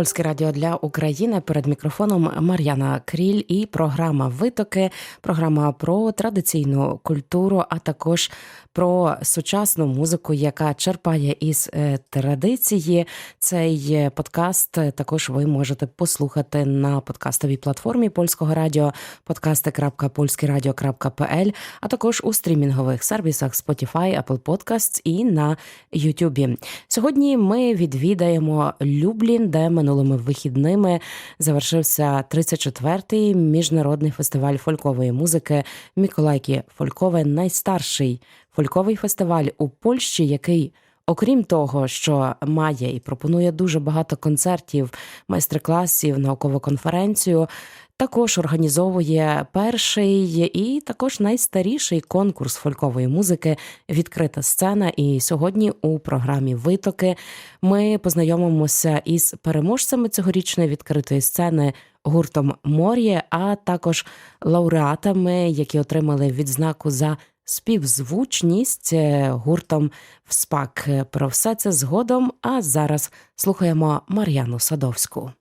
Польське радіо для України. Перед мікрофоном Мар'яна Кріль і програма Витоки, програма про традиційну культуру, а також про сучасну музику, яка черпає із е, традиції. Цей е, подкаст е, також ви можете послухати на подкастовій платформі польського радіо podcasty.polskieradio.pl, а також у стрімінгових сервісах Spotify, Apple Podcasts і на YouTube. Сьогодні ми відвідаємо Люблін, де минулими вихідними завершився 34-й міжнародний фестиваль фолькової музики Миколайки Фолькове, найстарший фольковий фестиваль у Польщі, який. Окрім того, що має і пропонує дуже багато концертів, майстер-класів, наукову конференцію, також організовує перший і також найстаріший конкурс фолькової музики Відкрита сцена. І сьогодні у програмі Витоки ми познайомимося із переможцями цьогорічної відкритої сцени гуртом Мор'є, а також лауреатами, які отримали відзнаку за співзвучність гуртом в спак. Про все це згодом. А зараз слухаємо Мар'яну Садовську.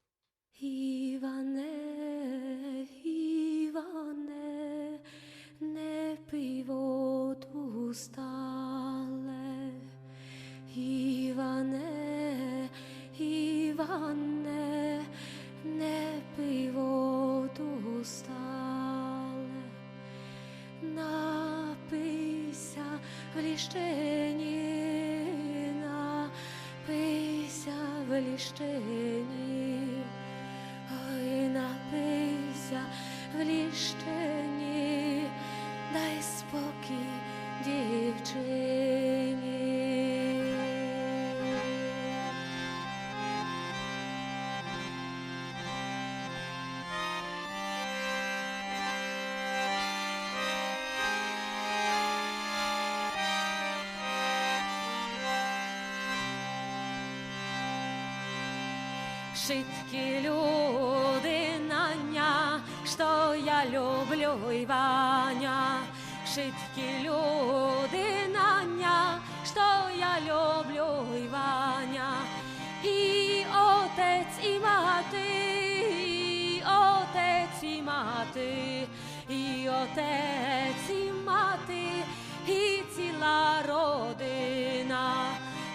Шиткі люди Наня, що я люблю Іваня. Шиткі люди Наня, що я люблю Іваня. І отець і мати, і отець і мати, і отець і мати, і ціла родина,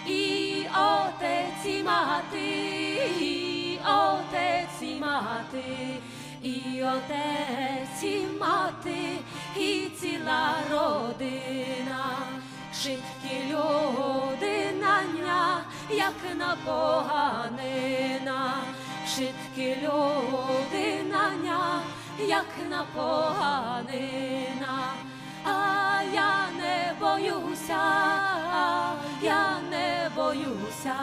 і отець і мати, отець і мати, і отець і мати, і ціла родина, шиткі люди наня, як на поганина, шиткі люди наня, як на поганина. А я не боюся, а я не боюся,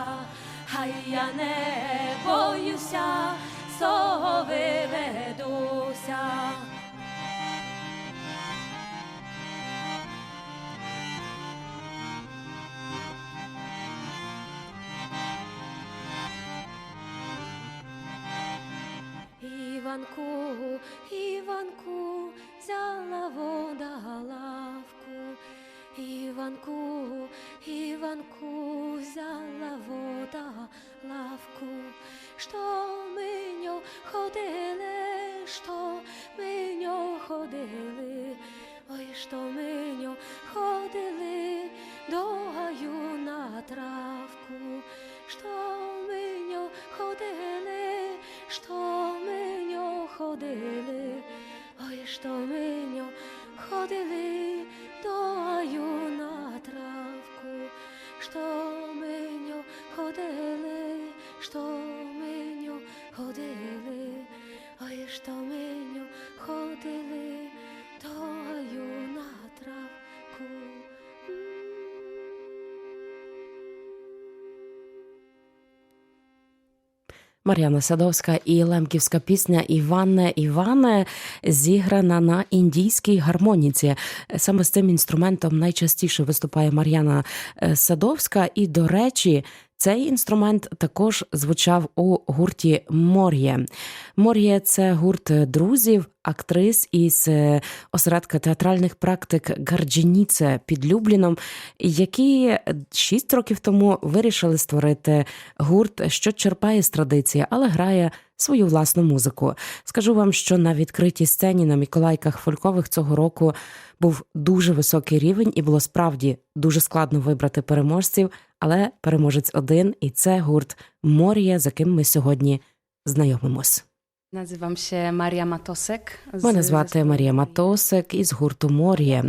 хай я не боюся, сови ведуся. Іванку, Іванку, взяла вода лавку. Іванку, Іванку, взяла вода лавку. Що ми ньо ходили, що ми ньо ходили, ой, що ми ньо ходили до гаю на травку. Що ми ньо ходили, що ми ньо ходили, ой, що ми ньо ходили до на травку, що ми ходили, що Мар'яна Садовська і лемківська пісня Іване Іване зіграна на індійській гармоніці. Саме з цим інструментом найчастіше виступає Мар'яна е, Садовська. І, до речі, Цей інструмент також звучав у гурті Мор'є. Мор'є це гурт друзів, актрис із е, осередка театральних практик Гарджініце під Любліном, які шість років тому вирішили створити гурт, що черпає з традиції, але грає свою власну музику. Скажу вам, що на відкритій сцені на Миколайках фолькових цього року був дуже високий рівень, і було справді дуже складно вибрати переможців. Але переможець один, і це гурт Морія, за ким ми сьогодні знайомимось. Nazywam się Maria Matosek. z Мене звати Марія Матосик із гурту Морія.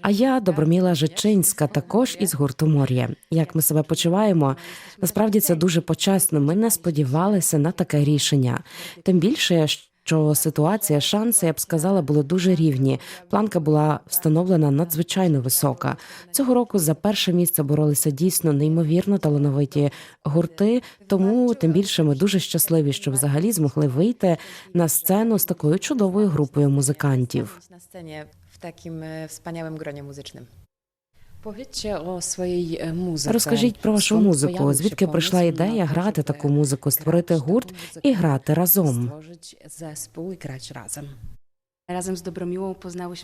А я Доброміла Жичинська, також із гурту Морія. Як ми себе почуваємо? Насправді це дуже почесно. Ми не сподівалися на таке рішення. Тим більше, що ситуація, шанси, я б сказала, були дуже рівні. Планка була встановлена надзвичайно висока. Цього року за перше місце боролися дійсно неймовірно талановиті гурти. Тому тим більше ми дуже щасливі, що взагалі змогли вийти на сцену з такою чудовою групою музикантів. na scenie w takim e, wspaniałym gronie Розкажіть про вашу музику. Звідки прийшла ідея грати таку музику, створити гурт і грати разом? Razem. Razem z Dobromiłą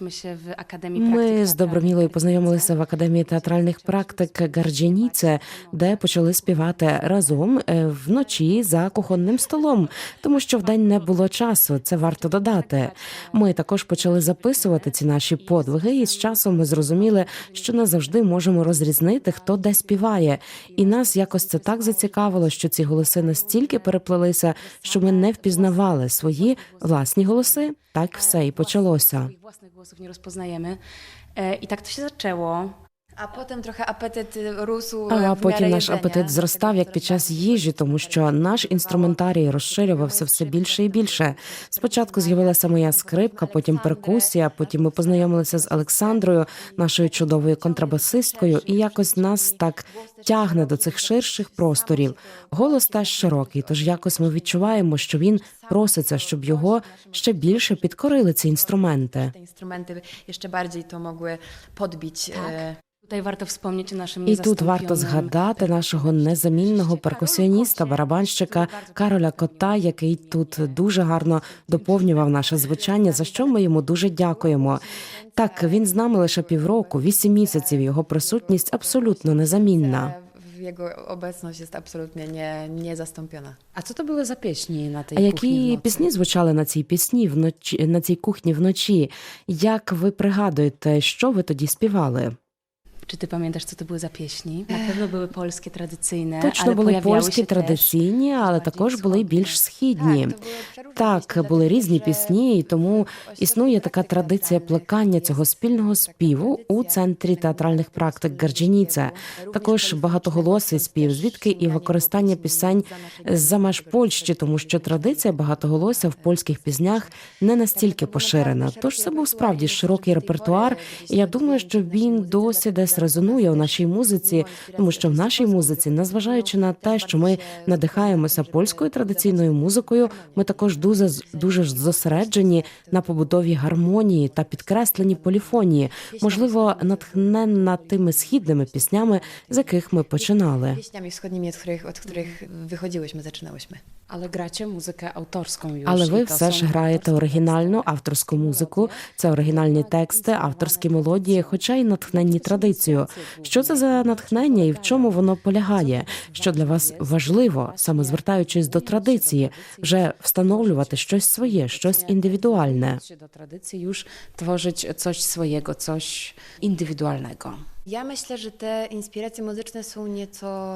się w Akademii Ми з Добромілою познайомилися в академії театральних практик Гарджініце, де почали співати разом вночі за кухонним столом, тому що вдень не було часу. Це варто додати. Ми також почали записувати ці наші подвиги, і з часом ми зрозуміли, що не завжди можемо розрізнити, хто де співає. І нас якось це так зацікавило, що ці голоси настільки переплелися, що ми не впізнавали свої власні голоси. Так все і почалося. Swoich własnych głosów nie rozpoznajemy. E, I tak to A potem trochę apetyt e. А потім наш апетит зростав як під час їжі, тому що наш інструментарій розширювався все більше і більше. Спочатку з'явилася моя скрипка, потім перкусія. Потім ми познайомилися з Олександрою, нашою чудовою контрабасисткою, і якось нас так тягне до цих ширших просторів. Голос теж широкий, тож якось ми відчуваємо, що він проситься, щоб його ще більше підкорили ці інструменти. te instrumenty jeszcze bardziej to mogły e, Tutaj warto wspomnieć o І тут варто згадати нашого незамінного перкусіоніста, барабанщика Кароля Кота, який тут дуже гарно доповнював наше звучання, за що ми йому дуже дякуємо. Так, він з нами лише півроку, вісім місяців. Його присутність абсолютно незамінна. e, Jego obecność jest absolutnie nie, niezastąpiona. A co to były za pieśni na tej А які nocy? пісні звучали на цій пісні вночі на цій кухні вночі? Як ви пригадуєте, що ви тоді співали? Czy ty pamiętasz, co to były za pieśni? Na pewno były polskie, tradycyjne, Точно ale були pojawiały польські się też традиційні, але також були більш східні. Так, були різні пісні, і тому існує така традиція плекання цього спільного співу у центрі театральних практик Гарджініце. Також багатоголосий спів, звідки і використання пісень з-за меж Польщі, тому що традиція багатоголосся в польських піснях не настільки поширена. Тож це був справді широкий репертуар. І я думаю, що він досі десь резонує у нашій музиці, тому що в нашій музиці, незважаючи на те, що ми надихаємося польською традиційною музикою, ми також дуже дуже зосереджені на побудові гармонії та підкресленні поліфонії, можливо, натхненна тими східними піснями, з яких ми починали. Pieśniami wschodnimi, od których, od których wychodziłyśmy, zaczynałyśmy. Gracie muzykę autorską już. Але ви все ж граєте оригінальну авторську музику. Це оригінальні тексти, авторські мелодії, хоча й натхненні традицією. Що це за натхнення і в чому воно полягає? Що для вас важливо, саме звертаючись до традиції, вже встановлювати щось своє, щось індивідуальне. się do tradycji już tworzyć coś swojego, coś Ja myślę, że te inspiracje muzyczne są.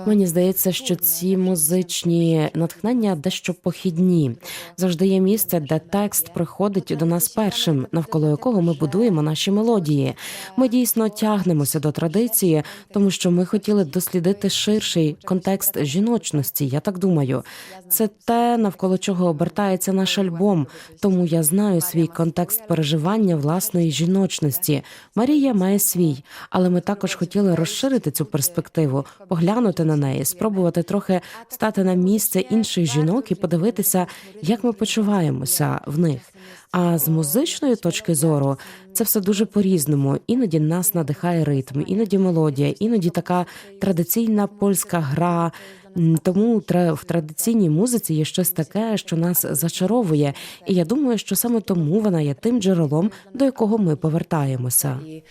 Мені здається, що ці музичні натхнення дещо похідні. Завжди є місце, де текст приходить до нас першим, навколо якого ми будуємо наші мелодії. Ми дійсно тягнемося до традиції, тому що ми хотіли дослідити ширший контекст жіночності. Я так думаю, це те, навколо чого обертається наш альбом. Тому я знаю свій контекст переживання власної жіночності. Марія має свій, але ми також хотіли розширити цю перспективу, поглянути на неї, спробувати трохи стати на місце інших жінок і подивитися, як ми почуваємося в них. А з музичної точки зору це все дуже по-різному. Іноді нас надихає ритм, іноді мелодія, іноді така традиційна польська гра. Тому в традиційній muzиці є щось таке, що нас зачаровує. І я думаю, що саме тому вона є тим джерелом, до якого ми повертаємося. I,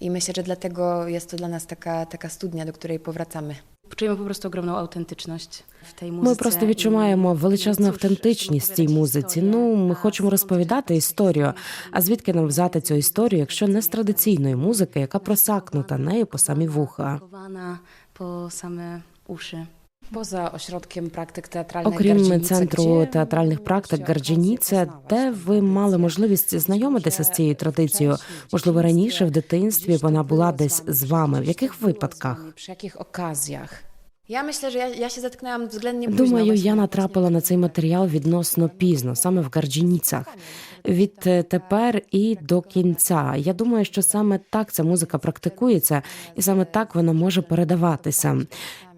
I myślę, że dlatego jest to dla nas taka, taka studnia, do której powracamy. Po prostu ogromną autentyczność w tej muzyce. Ми просто відчуваємо величезну автентичність цій музиці. Ну, ми хочемо розповідати історію. А звідки нам взяти цю історію, якщо не з традиційної музики, яка просакнута нею по самі вуха? Po same uszy. Поза осередком практик театральних Окрім центру театральних практик Гарджініце, де ви мали можливість знайомитися з цією традицією? Можливо, раніше в дитинстві вона була десь з вами. В яких випадках? Пrzy jakich okazjach? Ja myślę, że ja, ja się zetknęłam względnie. Думаю, я натрапила на цей матеріал відносно пізно, саме в Гарджініцях. Від е, тепер і до кінця. Я думаю, що саме так ця музика практикується, і саме так вона може передаватися.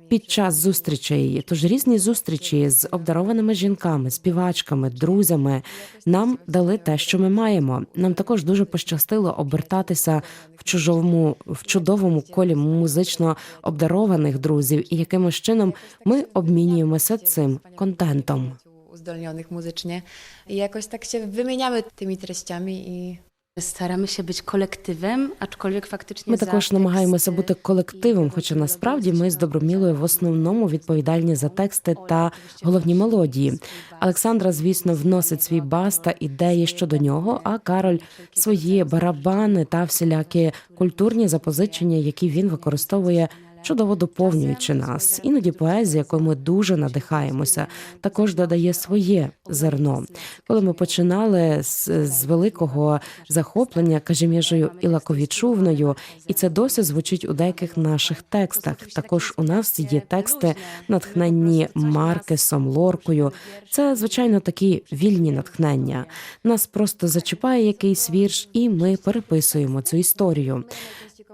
Під час зустрічей, тож різні зустрічі з обдарованими жінками, співачками, друзями нам дали те, що ми маємо. Нам також дуже пощастило обертатися в чужому в чудовому колі музично обдарованих друзів, і якимось чином ми обмінюємося цим контентом. uzdolnionych muzycznie i jakoś tak się wymieniamy tymi treściami i Staramy się być kolektywem, aczkolwiek faktycznie Ми також намагаємося бути колективом, хоча насправді ми з Добромілою в основному відповідальні за тексти та головні мелодії. Олександра, звісно, вносить свій бас та ідеї щодо нього. А Кароль свої барабани та всілякі культурні запозичення, які він використовує. Чудово доповнюючи нас, іноді поезія, якою ми дуже надихаємося, також додає своє зерно. Коли ми починали з, з великого захоплення Кажіміжею Ілаковічувною, і це досі звучить у деяких наших текстах. Також у нас є тексти, натхненні Маркесом, Лоркою. Це звичайно такі вільні натхнення. Нас просто зачіпає якийсь вірш, і ми переписуємо цю історію.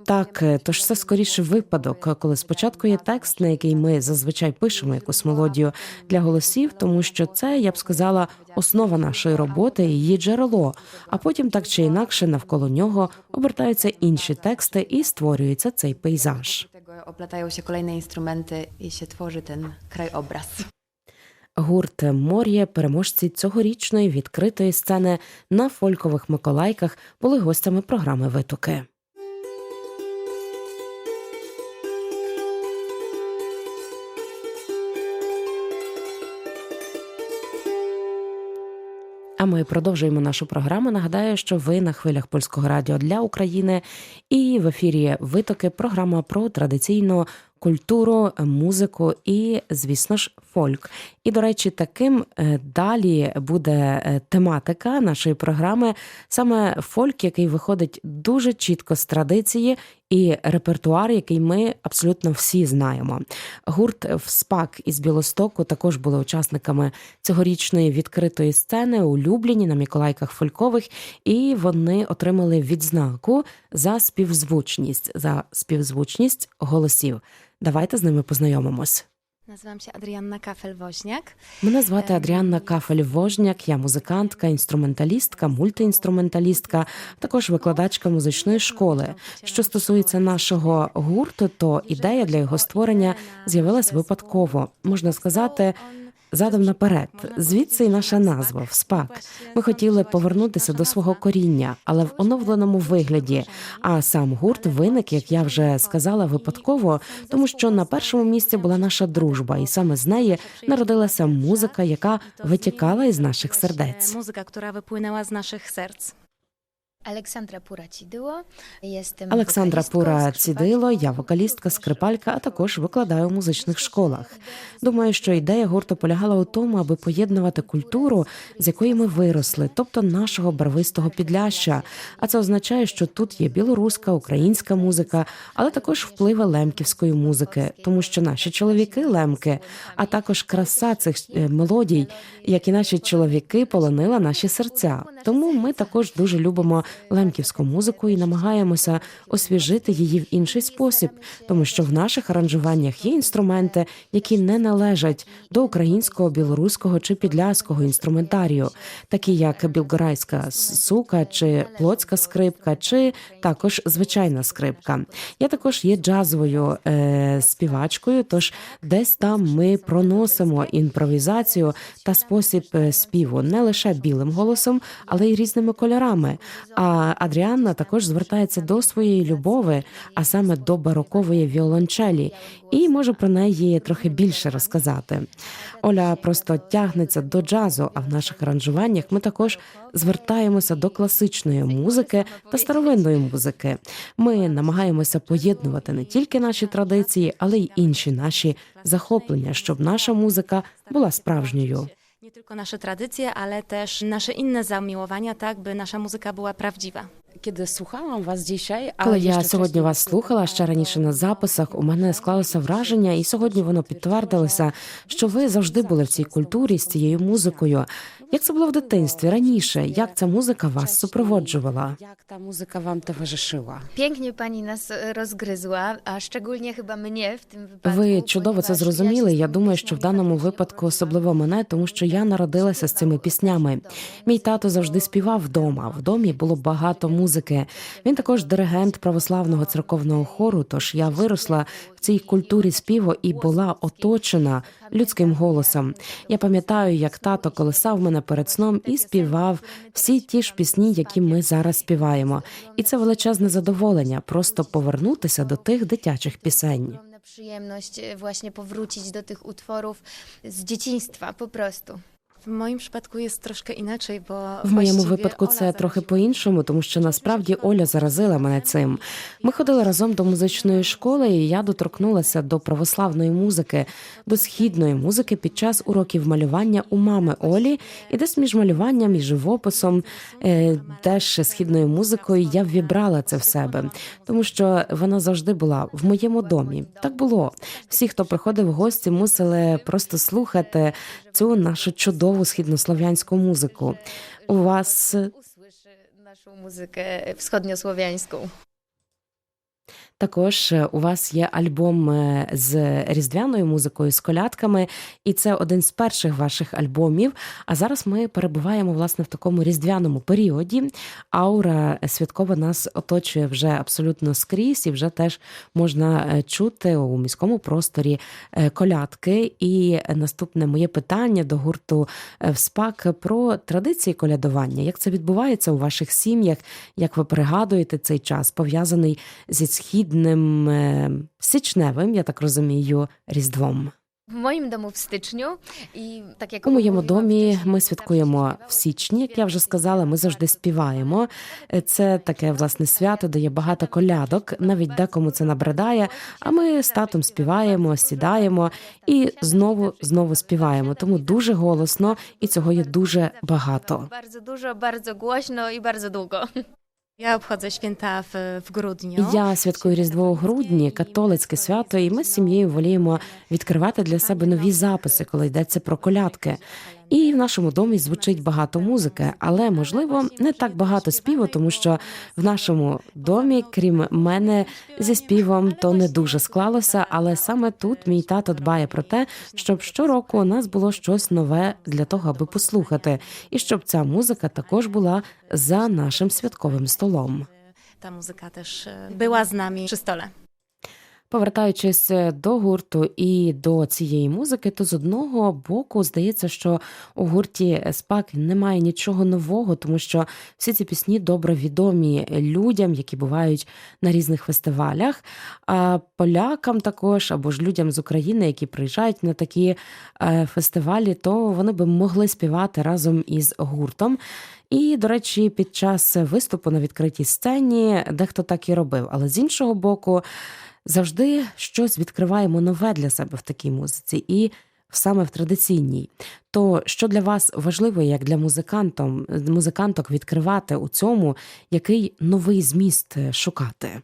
Так, е, тож це скоріше випадок, коли спочатку є текст, на який ми зазвичай пишемо якусь мелодію для голосів, тому що це, я б сказала, основа нашої роботи, її джерело. А потім так чи інакше навколо нього обертаються інші тексти і створюється цей пейзаж. kolejne instrumenty i się tworzy ten krajobraz. Гурт Мор'є, переможці цьогорічної відкритої сцени на фолькових Миколайках, були гостями програми Витоки. А ми продовжуємо нашу програму. Нагадаю, що ви на хвилях польського радіо для України і в ефірі Витоки програма про традиційну культуру, музику і, звісно ж, фольк. І, до речі, таким е, далі буде е, тематика нашої програми саме фольк, який виходить дуже чітко з традиції, і репертуар, який ми абсолютно всі знаємо. Гурт «Вспак» із Білостоку також були учасниками цьогорічної відкритої сцени у Любліні на Миколайках фолькових, і вони отримали відзнаку за співзвучність, за співзвучність голосів. Давайте з ними познайомимось. Nazywam się Adrianna Kafel-Woźniak. Мене звати Адріанна Кафель-Вожняк, я музикантка, інструменталістка, мультиінструменталістка, також викладачка музичної школи. Що стосується нашого гурту, то ідея для його створення з'явилась випадково. Можна сказати, задом наперед. Звідси й наша назва «Вспак». Ми хотіли повернутися до свого коріння, але в оновленому вигляді. А сам гурт виник, як я вже сказала, випадково, тому що на першому місці була наша дружба, і саме з неї народилася музика, яка витікала із наших сердець. Музика, яка wypłynęła з наших serc. Aleksandra. Jestem Олександра Пура. Цідило, я вокалістка, скрипалька, а також викладаю у музичних школах. Думаю, що ідея гурту полягала у тому, аби поєднувати культуру, з якої ми виросли, тобто нашого барвистого підляща. А це означає, що тут є білоруська, українська музика, але також впливи лемківської музики, тому що наші чоловіки лемки, а також краса цих е, мелодій, як і наші чоловіки, полонила наші серця. Тому ми також дуже любимо лемківську музику і намагаємося освіжити її в інший спосіб, тому що в наших аранжуваннях є інструменти, які не належать до українського, білоруського чи підляського інструментарію, такі як білгорайська сука чи плотська скрипка, чи також звичайна скрипка. Я також є джазовою е, співачкою, тож десь там ми проносимо імпровізацію та спосіб е, співу не лише білим голосом, але й різними кольорами. А Адріанна також звертається до своєї любови, а саме до барокової віолончелі, і може про неї трохи більше розказати. Оля просто тягнеться до джазу, а в наших аранжуваннях ми також звертаємося до класичної музики та старовинної музики. Ми намагаємося поєднувати не тільки наші традиції, але й інші наші захоплення, щоб наша музика була справжньою. Nie tylko nasze tradycje, ale też nasze inne zamiłowania, tak by nasza muzyka była prawdziwa. Kiedy słuchałam was dzisiaj, Коли я сьогодні вас слухала ще раніше на записах, у мене склалося враження, і сьогодні воно підтвердилося, що ви завжди були в цій культурі з цією музикою. Як це було в дитинстві раніше? Як ця музика вас супроводжувала? jak ta muzyka wam towarzyszyła? Pięknie pani nas e, rozgryzła, a szczególnie chyba mnie w tym wypadku. Ви чудово це зрозуміли. Я думаю, що в даному випадку особливо мене, тому що я народилася з цими піснями. Мій тато завжди співав вдома. В домі було багато музики. Він також диригент православного церковного хору. Тож я виросла в цій культурі співу і була оточена людським голосом. Я пам'ятаю, як тато колисав мене перед сном і співав всі ті ж пісні, які ми зараз співаємо. І це величезне задоволення просто повернутися до тих дитячих пісень. Przyjemność e, właśnie powrócić do tych utworów z dzieciństwa po prostu. W moim przypadku jest troszkę inaczej, bo В моєму випадку це трохи по-іншому, тому що насправді Оля заразила мене цим. Ми ходили разом до музичної школи, і я доторкнулася до православної музики, до східної музики під час уроків малювання у мами Олі, і десь між малюванням і живописом, е, теж східною музикою, я ввібрала це в себе, тому що вона завжди була в моєму домі. Так було. Всі, хто приходив в гості, мусили просто слухати цю нашу чудову східнослов'янську музику. У вас naszą muzykę wschodniosłowiańską. Також е, у вас є альбом е, з різдвяною музикою, з колядками, і це один з перших ваших альбомів. А зараз ми перебуваємо власне в такому різдвяному періоді. Аура святкова нас оточує вже абсолютно скрізь, і вже теж можна е, чути у міському просторі колядки. І наступне моє питання до гурту «Вспак» про традиції колядування. Як це відбувається у ваших сім'ях? Як ви пригадуєте цей час, пов'язаний зі східним е, січневим, я так розумію, різдвом? W moim domu w styczniu i tak jak У моєму домі ми святкуємо в січні. Як я вже сказала, ми завжди співаємо. Е, Це таке власне свято, де є багато колядок. Навіть декому це набридає. А ми з татом співаємо, сідаємо і знову знову співаємо. Тому дуже голосно, і цього є дуже багато. Bardzo dużo, bardzo głośno i bardzo długo. обходжу шкінта в, в грудні. Я святкую Різдво у грудні, католицьке свято, і ми з сім'єю воліємо відкривати для себе нові записи, коли йдеться про колядки. І в нашому домі звучить багато музики, але можливо не так багато співу, тому що в нашому домі, крім мене, зі співом то не дуже склалося. Але саме тут мій тато дбає про те, щоб щороку у нас було щось нове для того, аби послухати, і щоб ця музика також була за нашим святковим столом. Ta muzyka też e, była z nami przy stole. Повертаючись до гурту і до цієї музики, то з одного боку здається, що у гурті Спак немає нічого нового, тому що всі ці пісні добре відомі людям, які бувають на різних фестивалях. А полякам також або ж людям з України, які приїжджають на такі е, фестивалі, то вони би могли співати разом із гуртом. І, до речі, під час виступу на відкритій сцені дехто так і робив. Але з іншого боку, завжди щось відкриваємо нове для себе в такій музиці, і саме в традиційній. То що для вас важливо, як для музикантом, музиканток відкривати у цьому, який новий зміст шукати?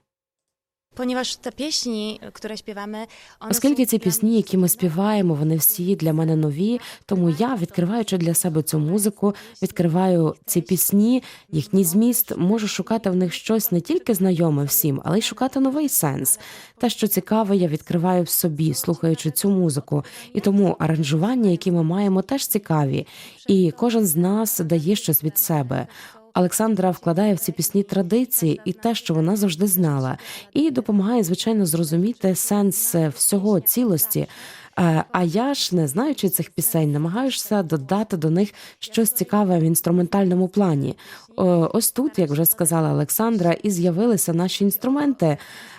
Оскільки ці пісні, які ми співаємо, вони всі для мене нові. Тому я, відкриваючи для себе цю музику, відкриваю ці пісні, їхній зміст, можу шукати в них щось не тільки знайоме всім, але й шукати новий сенс. Те, що цікаве, я відкриваю в собі, слухаючи цю музику. І тому аранжування, які ми маємо, теж цікаві. І кожен з нас дає щось від себе. Олександра вкладає в ці пісні традиції і те, що вона завжди знала, і допомагає, звичайно, зрозуміти сенс е, всього цілості. Е, А я ж, не знаючи цих пісень, намагаюся додати до них щось цікаве в інструментальному плані. Ось тут, як вже сказала Олександра, і з'явилися наші інструменти,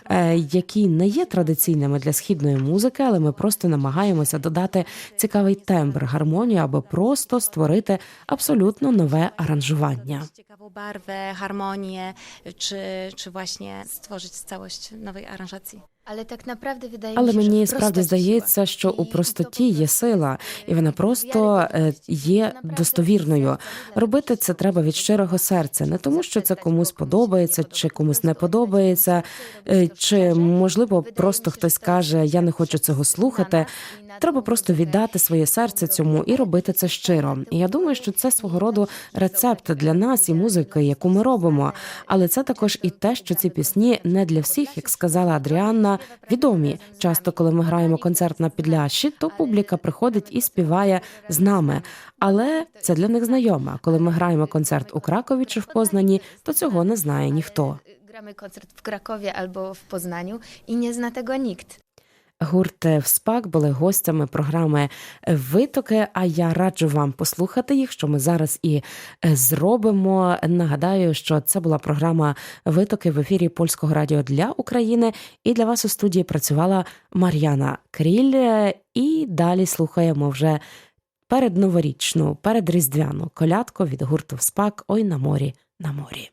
е, які не є традиційними для східної музики, але ми просто намагаємося додати цікавий тембр, гармонію, аби просто створити абсолютно нове аранжування. ciekawą barwę, harmonię, czy, czy właśnie stworzyć całość nowej aranżacji. Ale tak naprawdę wydaje Але мені справді здається, що у простоті є сила, і вона просто е, є достовірною. Робити це треба від щирого серця, не тому, що це комусь подобається, чи комусь не подобається, е, чи можливо просто хтось каже, я не хочу цього слухати. Треба просто віддати своє серце цьому і робити це щиро. І я думаю, що це свого роду рецепт для нас і музики, яку ми робимо. Але це також і те, що ці пісні не для всіх, як сказала Адріанна, відомі. Часто, коли ми граємо концерт на підлящі, то публіка приходить і співає з нами. Але це для них знайоме. Коли ми граємо концерт у Кракові чи в Познані, то цього не знає ніхто. Gramy koncert w Krakowie albo w Poznaniu i nie zna tego nikt. Гурт ВСПАК були гостями програми Витоки. А я раджу вам послухати їх, що ми зараз і е, зробимо. Нагадаю, що це була програма Витоки в ефірі польського радіо для України. І для вас у студії працювала Мар'яна Кріль. І далі слухаємо вже передноворічну, передріздвяну колядку від гурту ВСПАК Ой на морі на морі.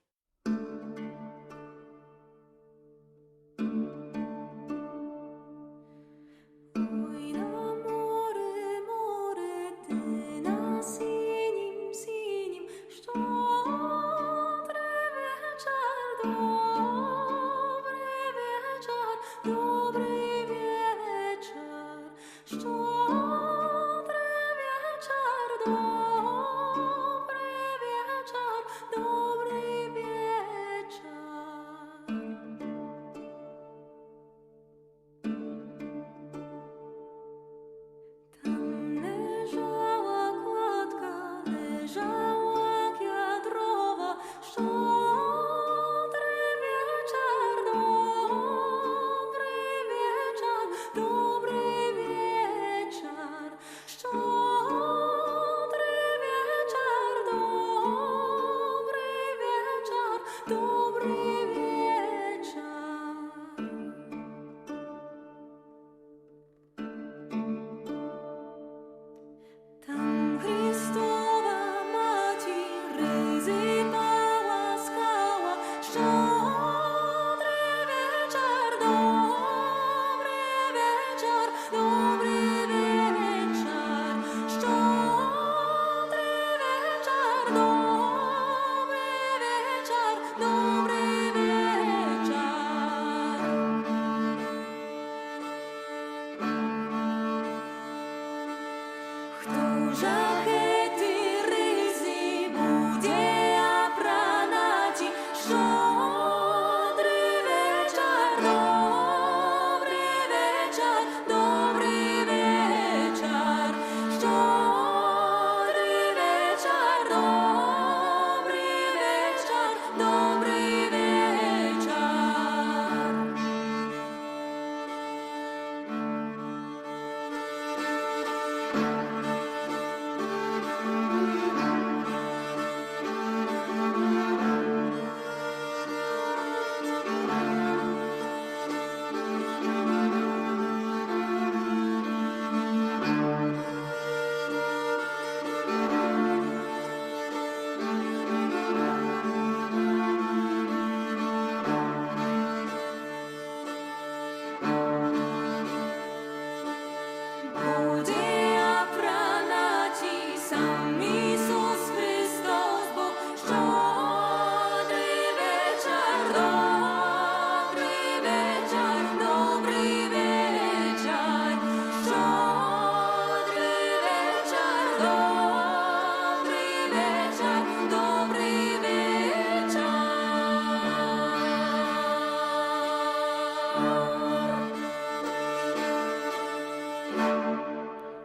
热